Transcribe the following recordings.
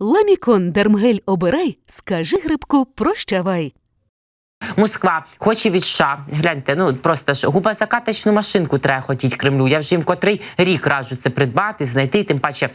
Ламікон Дермгель обирай, скажи грибку прощавай. Москва хоче від США. Гляньте, ну просто ж губозакаточну машинку треба хотіть Кремлю. Я вже їм котрий рік раджу це придбати, знайти, тим паче.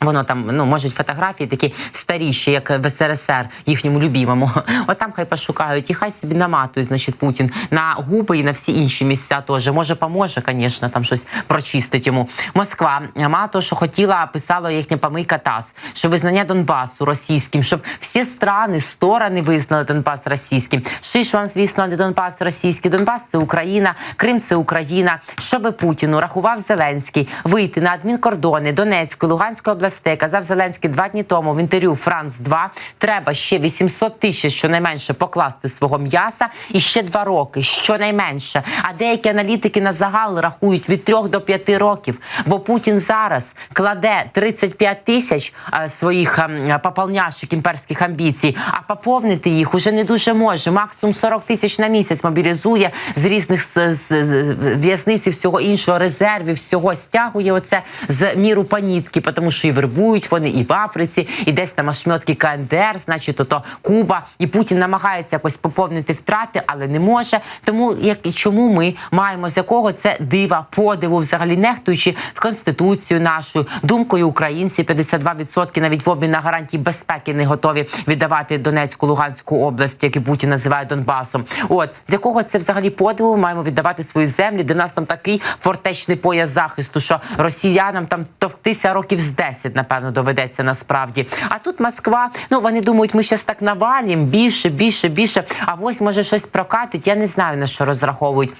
Воно там ну можуть фотографії такі старіші, як в СРСР, їхньому любімому. От там хай пошукають і хай собі наматує, значить, Путін на губи і на всі інші місця теж. Може, поможе, звісно, там щось прочистить йому. Москва мало того, що хотіла, писала їхня помийка ТАСС, що визнання Донбасу російським, щоб всі страни, сторони визнали Донбас російським. Шиш вам, звісно, не Донбас російський. Донбас це Україна, Крим це Україна. Щоби Путіну рахував Зеленський вийти на адмінкордони Донецької, Луганської областей. Казав Зеленський два дні тому в інтерв'ю Франц 2 Треба ще 800 тисяч щонайменше покласти свого м'яса і ще два роки, щонайменше. А деякі аналітики на загал рахують від 3 до 5 років. Бо Путін зараз кладе 35 тисяч е, своїх е, пополняшок імперських амбіцій, а поповнити їх уже не дуже може. Максимум 40 тисяч на місяць мобілізує з різних в'язниць і всього іншого резервів, всього стягує оце з міру панітки, тому що і вербують вони і в Африці, і десь там ошмьотки КНДР, значить, ото Куба. І Путін намагається якось поповнити втрати, але не може. Тому як і чому ми маємо з якого це дива, подиву, взагалі нехтуючи в конституцію нашу думкою українці 52% навіть в обмін на гарантії безпеки не готові віддавати Донецьку, Луганську область, які Путін називає Донбасом. От з якого це взагалі подиву маємо віддавати свої землі, де нас там такий фортечний пояс захисту, що росіянам там товктися років з 10, напевно, доведеться насправді. А тут Москва, ну вони думають, ми щас так навалім більше, більше, більше. А ось може щось прокатить. Я не знаю на що розраховують.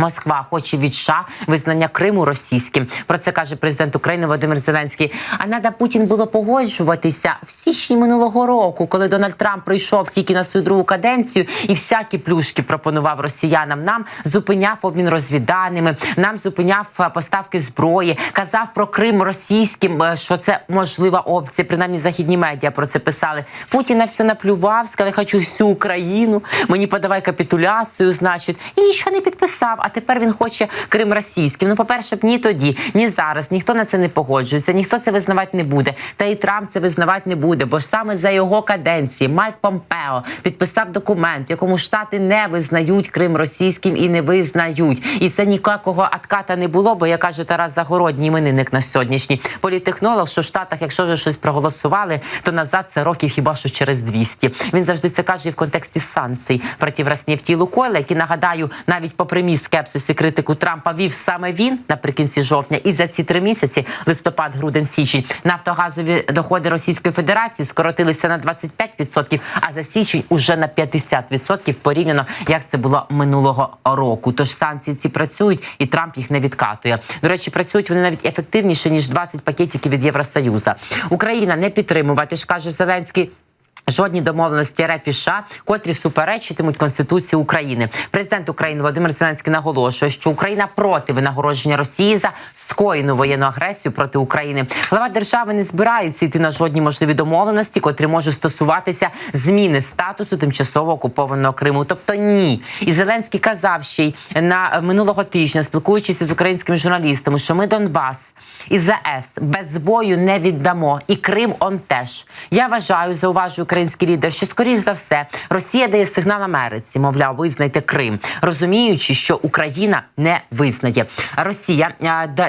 Москва хоче від США визнання Криму російським. Про це каже президент України Володимир Зеленський. А надо Путін було погоджуватися в січні минулого року, коли Дональд Трамп прийшов тільки на свою другу каденцію і всякі плюшки пропонував росіянам. Нам зупиняв обмін розвіданими, нам зупиняв е, поставки зброї, казав про Крим російським, е, що це можлива опція. Принаймні західні медіа про це писали. Путін на все наплював, сказав, хочу всю Україну. Мені подавай капітуляцію, значить, і нічого не підписав. А тепер він хоче Крим російським. Ну, по-перше, б ні тоді, ні зараз. Ніхто на це не погоджується, ніхто це визнавати не буде. Та і Трамп це визнавати не буде. Бо ж саме за його каденції Майк Помпео підписав документ, якому штати не визнають Крим російським і не визнають. І це ніякого отката не було. Бо як каже Тарас Загородній, іменинник на сьогоднішній політехнолог, що в Штатах, якщо вже щось проголосували, то назад це років хіба що через 200. Він завжди це каже і в контексті санкцій проти Роснефті і Лукойла, які нагадаю, навіть попри мій скепсис і критику Трампа вів саме він наприкінці жовтня. І за ці три місяці листопад, грудень, січень нафтогазові доходи Російської Федерації скоротилися на 25%, а за січень уже на 50% порівняно як це було минулого року. Тож санкції ці працюють, і Трамп їх не відкатує. До речі, працюють вони навіть ефективніше ніж 20 пакетиків від Євросоюзу. Україна не підтримувати ж каже Зеленський. Жодні домовленості РФ і США, котрі суперечитимуть Конституції України. Президент України Володимир Зеленський наголошує, що Україна проти винагородження Росії за скоєну воєнну агресію проти України. Глава держави не збирається йти на жодні можливі домовленості, котрі можуть стосуватися зміни статусу тимчасово окупованого Криму. Тобто ні. І Зеленський казав ще й на минулого тижня, спілкуючись з українськими журналістами, що ми Донбас і ЗАЕС без бою не віддамо, і Крим он теж. Я вважаю, зауважую український лідер, що скоріш за все Росія дає сигнал Америці, мовляв, визнайте Крим, розуміючи, що Україна не визнає. Росія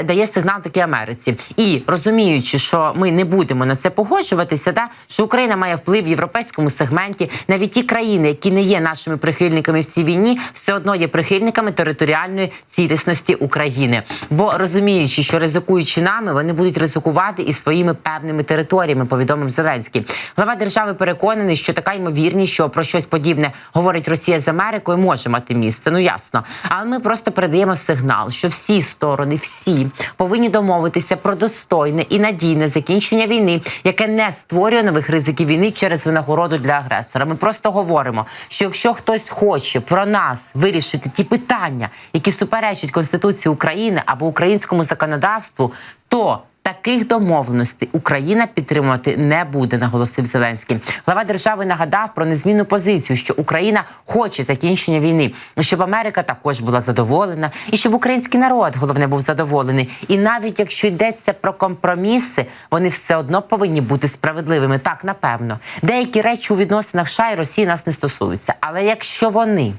дає сигнал таки Америці, і розуміючи, що ми не будемо на це погоджуватися, да що Україна має вплив в європейському сегменті, навіть ті країни, які не є нашими прихильниками в цій війні, все одно є прихильниками територіальної цілісності України. Бо розуміючи, що ризикуючи нами, вони будуть ризикувати і своїми певними територіями. Повідомив Зеленський. Глава держави переконаний, що така ймовірність, що про щось подібне говорить Росія з Америкою, може мати місце. Ну ясно. Але ми просто передаємо сигнал, що всі сторони, всі повинні домовитися про достойне і надійне закінчення війни, яке не створює нових ризиків війни через винагороду для агресора. Ми просто говоримо, що якщо хтось хоче про нас вирішити ті питання, які суперечать Конституції України або українському законодавству, то Таких домовленостей Україна підтримувати не буде, наголосив Зеленський. Глава держави нагадав про незмінну позицію, що Україна хоче закінчення війни, щоб Америка також була задоволена, і щоб український народ головне був задоволений. І навіть якщо йдеться про компроміси, вони все одно повинні бути справедливими. Так, напевно, деякі речі у відносинах США і Росії нас не стосуються. Але якщо вони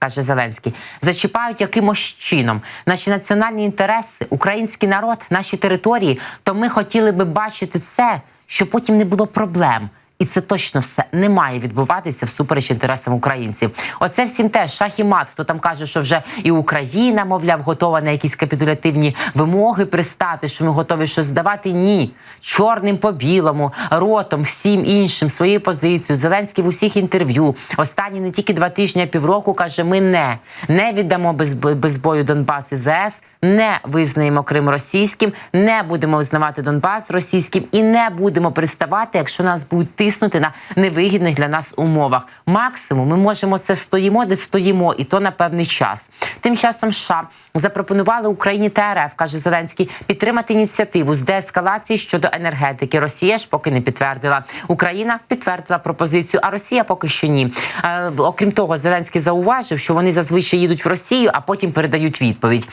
каже Зеленський, зачіпають якимось чином наші національні інтереси, український народ, наші території, то ми хотіли би бачити це, щоб потім не було проблем. І це точно все не має відбуватися всупереч інтересам українців. Оце всім теж шах і мат. Хто там каже, що вже і Україна, мовляв, готова на якісь капітулятивні вимоги пристати, що ми готові щось здавати. Ні, чорним по білому, ротом, всім іншим своєю позицією. Зеленський в усіх інтерв'ю. Останні не тільки два тижні, а півроку каже: ми не, не віддамо без, без бою Донбас і ЗС. Не визнаємо Крим російським, не будемо визнавати Донбас російським і не будемо приставати, якщо нас будуть тиснути на невигідних для нас умовах. Максимум ми можемо це стоїмо, де стоїмо, і то на певний час. Тим часом США запропонували Україні та РФ, каже Зеленський, підтримати ініціативу з деескалації щодо енергетики. Росія ж поки не підтвердила. Україна підтвердила пропозицію, а Росія поки що ні. Е, окрім того, Зеленський зауважив, що вони зазвичай їдуть в Росію, а потім передають відповідь.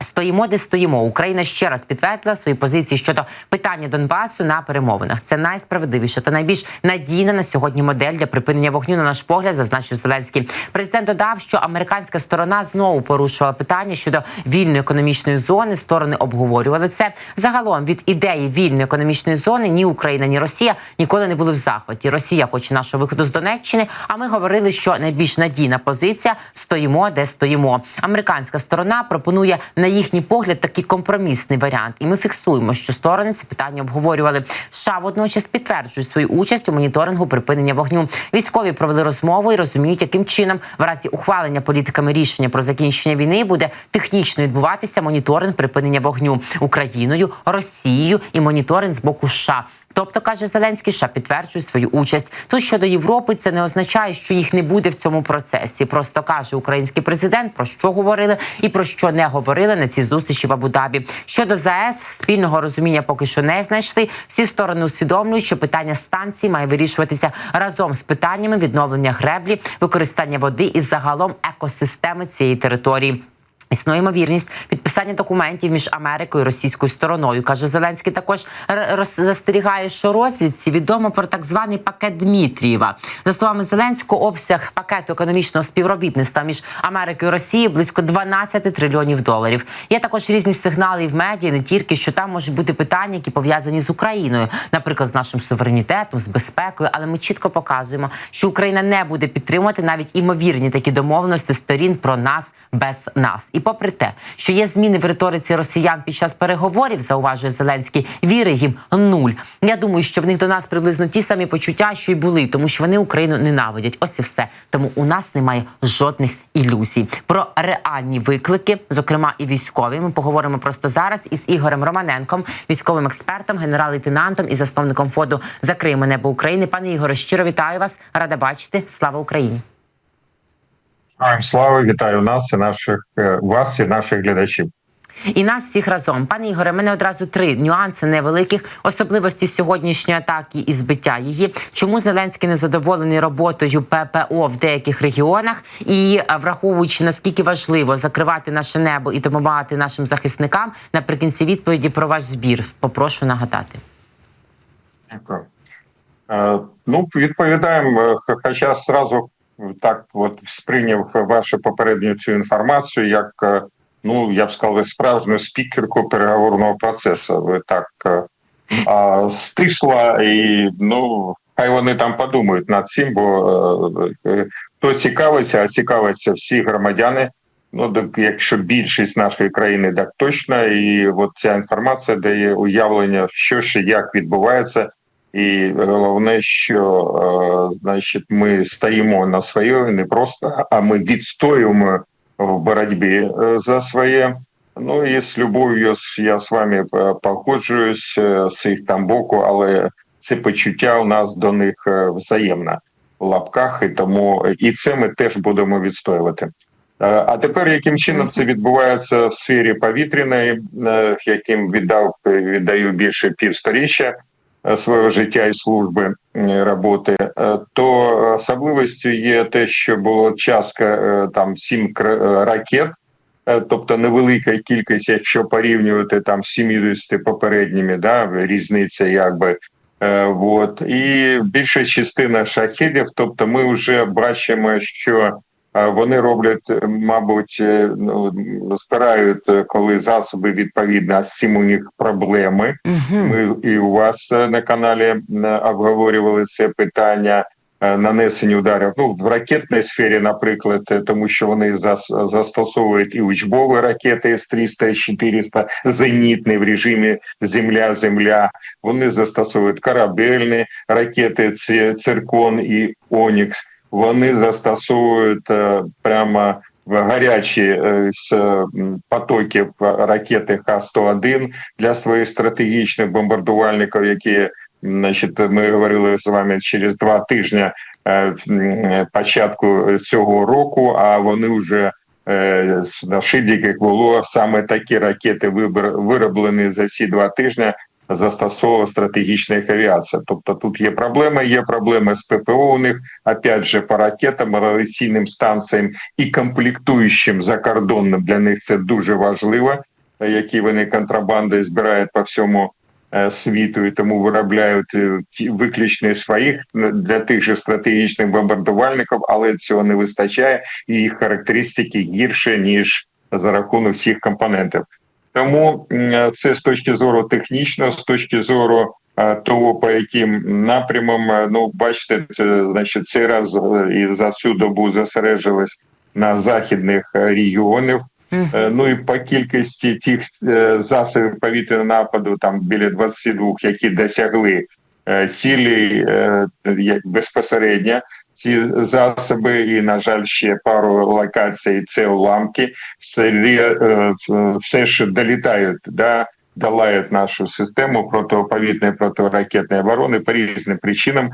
Стоїмо, де стоїмо. Україна ще раз підтвердила свої позиції щодо питання Донбасу на перемовинах. Це найсправедливіша та найбільш надійна на сьогодні модель для припинення вогню. На наш погляд, зазначив Зеленський. Президент додав, що американська сторона знову порушувала питання щодо вільної економічної зони. Сторони обговорювали це. Загалом від ідеї вільної економічної зони ні Україна, ні Росія ніколи не були в захваті. Росія хоче нашого виходу з Донеччини. А ми говорили, що найбільш надійна позиція стоїмо, де стоїмо. Американська сторона пропонує на їхній погляд такий компромісний варіант, і ми фіксуємо, що сторони це питання обговорювали. США водночас підтверджують свою участь у моніторингу припинення вогню. Військові провели розмову і розуміють, яким чином в разі ухвалення політиками рішення про закінчення війни буде технічно відбуватися моніторинг припинення вогню Україною, Росією і моніторинг з боку США. Тобто каже Зеленський, США підтверджує свою участь. Тут щодо Європи, це не означає, що їх не буде в цьому процесі. Просто каже український президент про що говорили і про що не говорили на цій зустрічі в Абу-Дабі. Щодо ЗАЕС, спільного розуміння поки що не знайшли. Всі сторони усвідомлюють, що питання станції має вирішуватися разом з питаннями відновлення греблі, використання води і загалом екосистеми цієї території. Існує ймовірність підписання документів між Америкою і російською стороною. каже Зеленський. Також р- застерігає, що розвідці відомо про так званий пакет Дмитрієва. За словами Зеленського, обсяг пакету економічного співробітництва між Америкою і Росією близько 12 трильйонів доларів. Є також різні сигнали і в медіа, не тільки що там можуть бути питання, які пов'язані з Україною, наприклад, з нашим суверенітетом, з безпекою. Але ми чітко показуємо, що Україна не буде підтримувати навіть імовірні такі домовленості сторін про нас без нас. І попри те, що є зміни в риториці росіян під час переговорів, зауважує Зеленський, віри їм нуль. Я думаю, що в них до нас приблизно ті самі почуття, що й були, тому що вони Україну ненавидять. Ось і все. Тому у нас немає жодних ілюзій про реальні виклики, зокрема і військові. Ми поговоримо просто зараз із Ігорем Романенком, військовим експертом, генерал-лейтенантом і засновником фонду Закриємо небо України. Пане Ігоре, щиро вітаю вас. Рада бачити. Слава Україні! Героям слава, вітаю нас і наших е, вас і наших глядачів. І нас всіх разом. Пане Ігоре, мене одразу три нюанси невеликих особливості сьогоднішньої атаки і збиття її. Чому Зеленський не задоволений роботою ППО в деяких регіонах, і враховуючи наскільки важливо закривати наше небо і допомагати нашим захисникам, наприкінці відповіді про ваш збір. Попрошу нагадати. Дякую. Е, Ну, відповідаємо, е, хоча зразу так от сприйняв вашу попередню цю інформацію, як е, ну я б сказав, справжню спікерку переговорного процесу. Ви так е, а, стисла і ну хай вони там подумають над цим, бо е, хто цікавиться, а цікавиться всі громадяни. Ну, так якщо більшість нашої країни, так точно, і от ця інформація дає уявлення, що ще як відбувається, і головне, що е, значить, ми стоїмо на своє не просто, а ми відстоюємо в боротьбі е, за своє. Ну і з любов'ю я з вами е, погоджуюсь з їх там боку, але це почуття у нас до них взаємне в лапках, і тому і це ми теж будемо відстоювати. А тепер яким чином це відбувається в сфері повітряної, яким віддав віддаю більше півсторіччя свого життя і служби е, роботи, е, то особливістю є те, що було частка е, там сім е, ракет, е, тобто невелика кількість, якщо порівнювати там з 70 попередніми, да, різниця якби. Е, Вот і більша частина шахедів, тобто ми вже бачимо, що е, вони роблять, е, мабуть, е, ну, збирають, е, коли засоби відповідно, з цим у них проблеми. Ми і у вас на каналі обговорювали це питання нанесення ударів. Ну в ракетній сфері, наприклад, тому що вони зас- застосовують і учбові ракети С-300, С-400, зенітні в режимі Земля-Земля. Вони застосовують корабельні ракети «Ці- Циркон і Онікс. Вони застосовують е, прямо в гарячі е, з м, потоків ракети Х-101 для своїх стратегічних бомбардувальників, які значить, ми говорили з вами через два тижні е, початку цього року. А вони вже е, на шильдиках було саме такі ракети вироблені за ці два тижні. Застосовувала стратегічна авіація. Тобто тут є проблеми, є проблеми з ППО у них, опять же, по ракетам, радіаційним станціям і комплектуючим закордонним для них це дуже важливо, які вони контрабандою збирають по всьому е, світу і тому виробляють е, виключно своїх для тих же стратегічних бомбардувальників, але цього не вистачає, і їх характеристики гірше ніж за рахунок всіх компонентів. Тому це з точки зору технічного, з точки зору е, того, по яким напрямам, е, ну бачите, значить, цей раз е, і за всю добу зосереджувались на західних регіонах. Ну і по кількості тих засобів повітряного нападу, там біля 22, які досягли цілі як безпосередньо ці засоби, і на жаль, ще пару локацій це уламки. Все, що долітають, да, долають нашу систему протиповітряної протиракетної оборони по різним причинам.